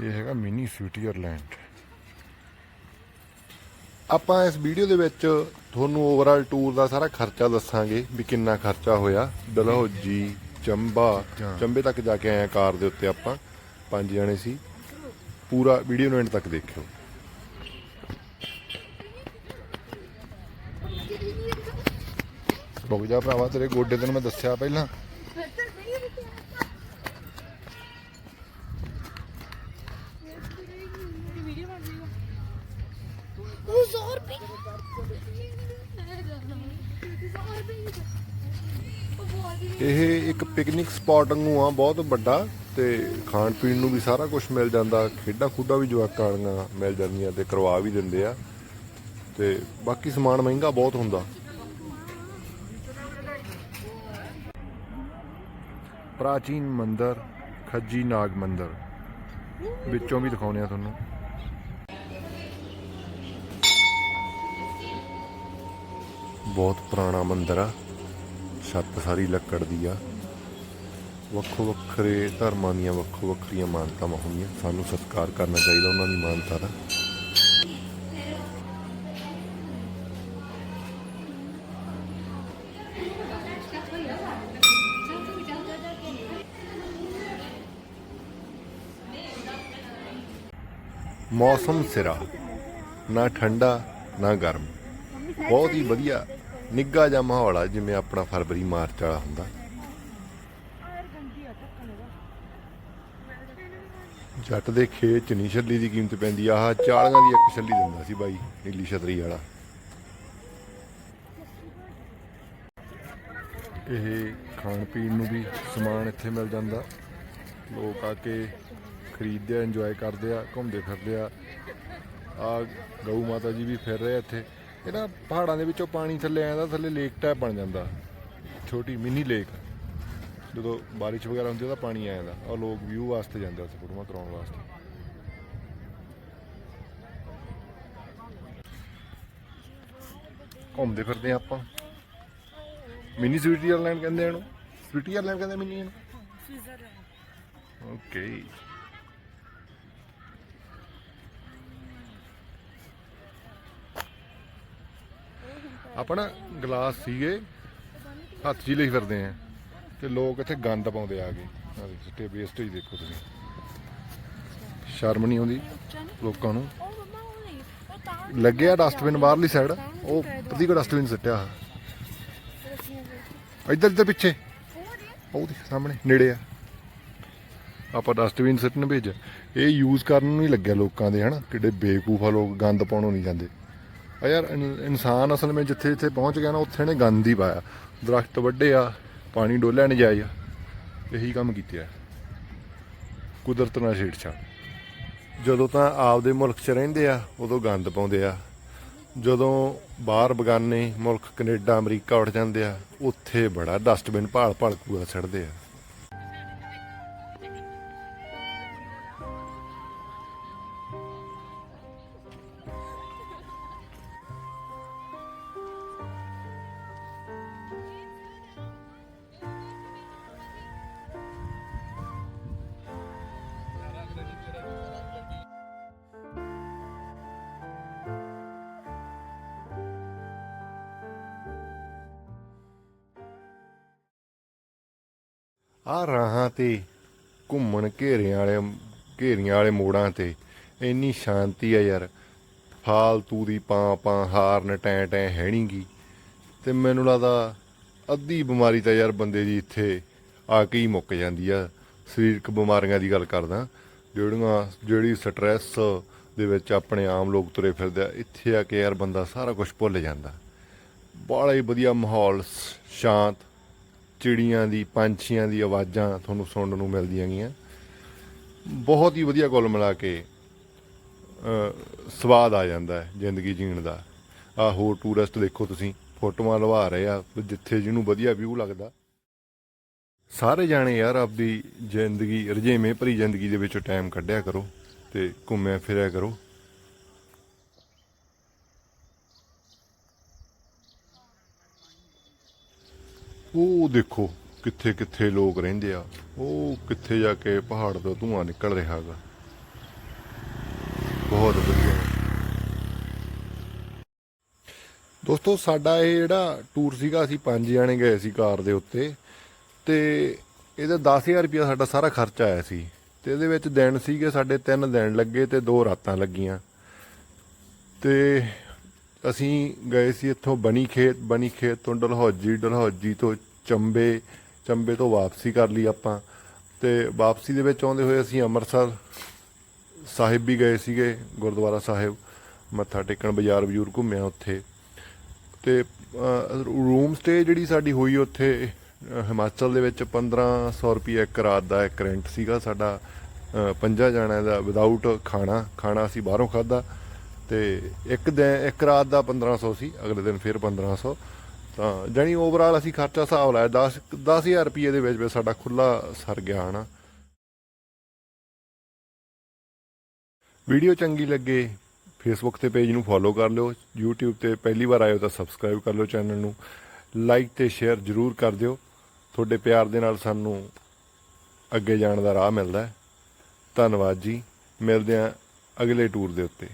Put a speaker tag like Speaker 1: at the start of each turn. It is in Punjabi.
Speaker 1: ਇਹ ਹੈਗਾ ਮਿਨੀ ਸਵਿਟਜ਼ਰਲੈਂਡ ਆਪਾਂ ਇਸ ਵੀਡੀਓ ਦੇ ਵਿੱਚ ਤੁਹਾਨੂੰ ਓਵਰਆਲ ਟੂਰ ਦਾ ਸਾਰਾ ਖਰਚਾ ਦੱਸਾਂਗੇ ਵੀ ਕਿੰਨਾ ਖਰਚਾ ਹੋਇਆ। ਦਲਹੌਜੀ ਚੰਬਾ ਚੰਬੇ ਤੱਕ ਜਾ ਕੇ ਆਏ ਹਾਂ ਕਾਰ ਦੇ ਉੱਤੇ ਆਪਾਂ ਪੰਜ ਜਣੇ ਸੀ। ਪੂਰਾ ਵੀਡੀਓ ਨੂੰ ਐਂਡ ਤੱਕ ਦੇਖਿਓ। ਰੁਕ ਜਾ ਭਰਾਵਾ ਤੇਰੇ ਗੋਡੇ ਤੈਨੂੰ ਮੈਂ ਦੱਸਿਆ ਪਹਿਲਾਂ।
Speaker 2: ਉਹ ਜ਼ੋਰ
Speaker 1: ਇਹ ਇੱਕ ਪਿਕਨਿਕ ਸਪੌਟ ਵਾਂਗੂ ਆ, ਬਹੁਤ ਵੱਡਾ ਤੇ ਖਾਣ ਪੀਣ ਨੂੰ ਵੀ ਸਾਰਾ ਕੁਝ ਮਿਲ ਜਾਂਦਾ, ਖੇਡਾਂ ਖੁੱਡਾਂ ਵੀ ਜਵਾਕਾਂ ਵਾਲੀਆਂ ਮਿਲ ਜਾਂਦੀਆਂ ਤੇ ਕਰਵਾ ਵੀ ਦਿੰਦੇ ਆ। ਤੇ ਬਾਕੀ ਸਮਾਨ ਮਹਿੰਗਾ ਬਹੁਤ ਹੁੰਦਾ। ਪ੍ਰਾਚੀਨ ਮੰਦਰ, ਖੱਜੀ ਨਾਗ ਮੰਦਰ। ਵਿੱਚੋਂ ਵੀ ਦਿਖਾਉਣੇ ਆ ਤੁਹਾਨੂੰ। ਬਹੁਤ ਪੁਰਾਣਾ ਮੰਦਿਰ ਆ। ਛੱਤ ਸਾਰੀ ਲੱਕੜ ਦੀ ਆ। ਵੱਖੋ ਵੱਖਰੇ ਧਰਮਾਂ ਦੀਆਂ ਵੱਖੋ ਵੱਖਰੀਆਂ ਮਾਨਤਾਵਾਂ ਹੁੰਦੀਆਂ ਸਾਨੂੰ ਸਤਿਕਾਰ ਕਰਨਾ ਚਾਹੀਦਾ ਉਹਨਾਂ ਦੀ ਮਾਨਤਾ ਦਾ। ਮੌਸਮ ਸਿਰਾ। ਨਾ ਠੰਡਾ, ਨਾ ਗਰਮ। ਬਹੁਤ ਹੀ ਵਧੀਆ ਨਿੱਘਾ ਜਿਹਾ ਮਾਹੌਲ ਆ, ਜਿਵੇਂ ਆਪਣਾ ਫਰਵਰੀ, ਮਾਰਚ ਵਾਲਾ ਹੁੰਦਾ। ਜੱਟ ਦੇ ਖੇਤ ਚ ਨਹੀਂ ਛੱਲੀ ਦੀ ਕੀਮਤ ਪੈਂਦੀ, ਆਹ 40 ਦੀ ਇੱਕ ਛੱਲੀ ਦਿੰਦਾ ਸੀ ਬਾਈ, ਨੀਲੀ ਛਤਰੀ ਵਾਲਾ। ਇਹ ਖਾਣ ਪੀਣ ਨੂੰ ਵੀ ਸਮਾਨ ਇੱਥੇ ਮਿਲ ਜਾਂਦਾ। ਲੋਕ ਆ ਕੇ ਖਰੀਦਦੇ ਆ ਇੰਜੋਏ ਕਰਦੇ ਆ, ਘੁੰਮਦੇ ਫਿਰਦੇ ਆ। ਆ ਗਊ ਮਾਤਾ ਜੀ ਵੀ ਫਿਰ ਰਹੇ ਇੱਥੇ। ਇਹ ਨਾ ਪਹਾੜਾਂ ਦੇ ਵਿੱਚੋਂ ਪਾਣੀ ਥੱਲੇ ਆਉਂਦਾ ਥੱਲੇ ਲੇਕ ਟਾਈਪ ਬਣ ਜਾਂਦਾ। ਛੋਟੀ ਮਿਨੀ ਲੇਕ ਜਦੋਂ ਬਾਰਿਸ਼ ਵਗੈਰਾ ਹੁੰਦੀ ਉਹਦਾ ਪਾਣੀ ਆ ਜਾਂਦਾ। ਔਰ ਲੋਕ ਵਿਊ ਵਾਸਤੇ ਜਾਂਦੇ ਉੱਥੇ ਫੋਟੋਆਂ ਕਰਾਉਣ ਵਾਸਤੇ। ਘੁੰਮਦੇ ਫਿਰਦੇ ਆਪਾਂ। ਮਿਨੀ ਸਵਿਟਜ਼ਰਲੈਂਡ ਕਹਿੰਦੇ ਇਹਨੂੰ। ਸਵਿਟਜ਼ਰਲੈਂਡ ਕਹਿੰਦੇ ਮਿਨੀ ਇਹਨੂੰ। ਓਕੇ ਆਪਣਾ ਗਲਾਸ ਸੀਗੇ, ਹੱਥ 'ਚ ਹੀ ਲਈ ਫਿਰਦੇ ਆ। ਤੇ ਲੋਕ ਇੱਥੇ ਗੰਦ ਪਾਉਂਦੇ ਆ ਕੇ। ਆ ਦੇਖ, ਸਿੱਟੇ ਵੇਸਟੇਜ ਦੇਖੋ ਤੁਸੀਂ। ਸ਼ਰਮ ਨਹੀਂ ਆਉਂਦੀ ਲੋਕਾਂ ਨੂੰ। ਲੱਗਿਆ ਡਸਟਬਿਨ ਬਾਹਰਲੀ ਸਾਈਡ ਉਹ ਪ੍ਰਤੀ ਕੋ ਡਸਟਬਿਨ ਸਿੱਟਿਆ ਇੱਧਰ ਇੱਧਰ ਪਿੱਛੇ। ਉਹ ਦੇਖ, ਸਾਹਮਣੇ, ਨੇੜੇ ਆ। ਆਪਾਂ ਡਸਟਬਿਨ ਸਿੱਟਣ ਭੇਜ। ਇਹ ਯੂਜ਼ ਕਰਨ ਨੂੰ ਨਹੀਂ ਲੱਗਿਆ ਲੋਕਾਂ ਦੇ, ਹਨਾ? ਕਿੱਡੇ ਬੇਕੂਫਾ ਲੋਕ, ਗੰਦ ਪਾਉਣੋਂ ਨਹੀਂ ਜਾਂਦੇ। ਆ ਯਾਰ, ਇਨ- ਇਨਸਾਨ ਅਸਲ ਵਿੱਚ ਜਿੱਥੇ ਜਿੱਥੇ ਪਹੁੰਚ ਗਿਆ ਨਾ, ਉੱਥੇ ਨੇ ਗੰਦ ਹੀ ਪਾਇਆ। ਦਰਖਤ ਵੱਡੇ ਆ, ਪਾਣੀ ਡੋਲਿਆ ਨਜਾਇਜ਼ ਆ ਇਹੀ ਕੰਮ ਕੀਤੇ ਆ। ਕੁਦਰਤ ਨਾਲ ਛੇੜਛਾੜ। ਜਦੋਂ ਤਾਂ ਆਪਦੇ ਮੁਲਕ 'ਚ ਰਹਿੰਦੇ ਆ, ਉਦੋਂ ਗੰਦ ਪਾਉਂਦੇ ਆ। ਜਦੋਂ ਬਾਹਰ ਬਗਾਨੇ ਮੁਲਕ ਕੈਨੇਡਾ, ਅਮਰੀਕਾ ਉੱਠ ਜਾਂਦੇ ਆ, ਉੱਥੇ ਬੜਾ ਡਸਟਬਿਨ ਭਾਲ ਭਾਲ ਕੂੜਾ ਛੱਡਦੇ ਆ। ਆ ਰਾਹਾਂ ਤੇ, ਘੁੰਮਣ ਘੇਰਿਆਂ ਵਾਲੇ, ਘੇਰੀਆਂ ਵਾਲੇ ਮੋੜਾਂ ਤੇ। ਇੰਨੀ ਸ਼ਾਂਤੀ ਆ ਯਾਰ। ਫਾਲਤੂ ਦੀ ਪਾਂ ਪਾਂ ਹਾਰਨ ਟੈਂ ਟੈਂ ਹੈ ਨੀ ਗੀ ਤੇ ਮੈਨੂੰ ਲੱਗਦਾ ਅੱਧੀ ਬਿਮਾਰੀ ਤਾਂ ਯਾਰ ਬੰਦੇ ਦੀ ਇੱਥੇ ਆ ਕੇ ਹੀ ਮੁੱਕ ਜਾਂਦੀ ਆ। ਸਰੀਰਕ ਬਿਮਾਰੀਆਂ ਦੀ ਗੱਲ ਕਰਦਾ। ਜਿਹੜੀਆਂ, ਜਿਹੜੀ ਸਟ੍ਰੈਸ ਦੇ ਵਿੱਚ ਆਪਣੇ ਆਮ ਲੋਕ ਤੁਰੇ ਫਿਰਦੇ ਆ, ਇੱਥੇ ਆ ਕੇ ਯਾਰ ਬੰਦਾ ਸਾਰਾ ਕੁਝ ਭੁੱਲ ਜਾਂਦਾ। ਬੜਾ ਹੀ ਵਧੀਆ ਮਾਹੌਲ, ਸ਼ਾਂਤ ਚਿੜੀਆਂ ਦੀ, ਪੰਛੀਆਂ ਦੀ ਆਵਾਜ਼ਾਂ ਤੁਹਾਨੂੰ ਸੁਣਨ ਨੂੰ ਮਿਲਦੀਆਂ ਗਈਆਂ ਬਹੁਤ ਹੀ ਵਧੀਆ ਕੁੱਲ ਮਿਲਾ ਕੇ ਸਵਾਦ ਆ ਜਾਂਦਾ ਹੈ ਜ਼ਿੰਦਗੀ ਜੀਣ ਦਾ। ਆ ਹੋਰ ਟੂਰਿਸਟ ਦੇਖੋ ਤੁਸੀਂ, ਫੋਟੋਆਂ ਲਵਾ ਰਹੇ ਆ, ਜਿੱਥੇ ਜਿਹਨੂੰ ਵਧੀਆ ਵਿਊ ਲੱਗਦਾ। ਸਾਰੇ ਜਾਣੇ ਯਾਰ ਆਪਦੀ ਜ਼ਿੰਦਗੀ, ਰਜੇਵੇਂ ਭਰੀ ਜ਼ਿੰਦਗੀ ਦੇ ਵਿੱਚੋਂ ਟਾਈਮ ਕੱਢਿਆ ਕਰੋ ਤੇ ਘੁੰਮਿਆ ਫਿਰਿਆ ਕਰੋ। ਉਹ ਦੇਖੋ ਕਿੱਥੇ ਕਿੱਥੇ ਲੋਕ ਰਹਿੰਦੇ ਆ। ਉਹ ਕਿੱਥੇ ਜਾ ਕੇ ਪਹਾੜ ਤੋਂ ਧੂਆਂ ਨਿਕਲ ਰਿਹਾ ਹੈਗਾ। ਬਹੁਤ ਵਧੀਆ। ਦੋਸਤੋ, ਸਾਡਾ ਇਹ ਜਿਹੜਾ ਟੂਰ ਸੀਗਾ, ਅਸੀਂ ਪੰਜ ਜਣੇ ਗਏ ਸੀ ਕਾਰ ਦੇ ਉੱਤੇ। ਤੇ ਇਹਦਾ 10000 ਰੁਪਇਆ ਸਾਡਾ ਸਾਰਾ ਖਰਚਾ ਆਇਆ ਸੀ। ਤੇ ਇਹਦੇ ਵਿੱਚ ਦਿਨ ਸੀਗੇ, ਸਾਡੇ ਤਿੰਨ ਦਿਨ ਲੱਗੇ ਤੇ ਦੋ ਰਾਤਾਂ ਲੱਗੀਆਂ। ਤੇ ਅਸੀਂ ਗਏ ਸੀ ਇੱਥੋਂ ਬਣੀ ਖੇਤ ਬਣੀ ਖੇਤ ਤੋਂ ਡਲਹੌਜੀ ਡਲਹੌਜੀ ਤੋਂ ਚੰਬੇ ਚੰਬੇ ਤੋਂ ਵਾਪਸੀ ਕਰ ਲਈ ਆਪਾਂ ਤੇ ਵਾਪਸੀ ਦੇ ਵਿੱਚ ਆਉਂਦੇ ਹੋਏ ਅਸੀਂ ਅੰਮ੍ਰਿਤਸਰ ਸਾਹਿਬ ਵੀ ਗਏ ਸੀਗੇ ਗੁਰਦੁਆਰਾ ਸਾਹਿਬ ਮੱਥਾ ਟੇਕਣ ਬਾਜ਼ਾਰ ਬਜੂਰ ਘੁੰਮਿਆ ਉੱਥੇ। ਤੇ ਰੂਮ ਸਟੇ ਜਿਹੜੀ ਸਾਡੀ ਹੋਈ ਉੱਥੇ ਹਿਮਾਚਲ ਦੇ ਵਿੱਚ 1500 ਰੁਪਏ ਇੱਕ ਰਾਤ ਦਾ ਇੱਕ ਰੈਂਟ ਸੀਗਾ ਸਾਡਾ ਅ, ਪੰਜਾਂ ਜਣਿਆਂ ਦਾ ਵਿਦਆਊਟ ਖਾਣਾ ਖਾਣਾ ਅਸੀਂ ਬਾਹਰੋਂ ਖਾਦਾ ਤੇ ਇੱਕ ਦਿਨ, ਇੱਕ ਰਾਤ ਦਾ 1500 ਸੀ ਅਗਲੇ ਦਿਨ ਫਿਰ 1500 ਤਾਂ ਜਾਨੀ ਓਵਰਆਲ ਅਸੀਂ ਖਰਚਾ ਹਿਸਾਬ ਲਾਇਆ 10 10000 ਰੁਪਏ ਦੇ ਵਿੱਚ ਵਿੱਚ ਸਾਡਾ ਖੁੱਲਾ ਸਰ ਗਿਆ, ਹਨਾ। ਵੀਡੀਓ ਚੰਗੀ ਲੱਗੇ ਫੇਸਬੁੱਕ ਤੇ ਪੇਜ ਨੂੰ ਫੋਲੋ ਕਰ ਲਿਓ, YouTube ਤੇ ਪਹਿਲੀ ਵਾਰ ਆਏ ਹੋ ਤਾਂ ਸਬਸਕ੍ਰਾਈਬ ਕਰ ਲਿਓ ਚੈਨਲ ਨੂੰ। ਲਾਈਕ ਤੇ ਸ਼ੇਅਰ ਜਰੂਰ ਕਰ ਦਿਓ। ਤੁਹਾਡੇ ਪਿਆਰ ਦੇ ਨਾਲ ਸਾਨੂੰ ਅੱਗੇ ਜਾਣ ਦਾ ਰਾਹ ਮਿਲਦਾ ਹੈ। ਧੰਨਵਾਦ ਜੀ। ਮਿਲਦੇ ਹਾਂ ਅਗਲੇ ਟੂਰ ਦੇ ਉੱਤੇ।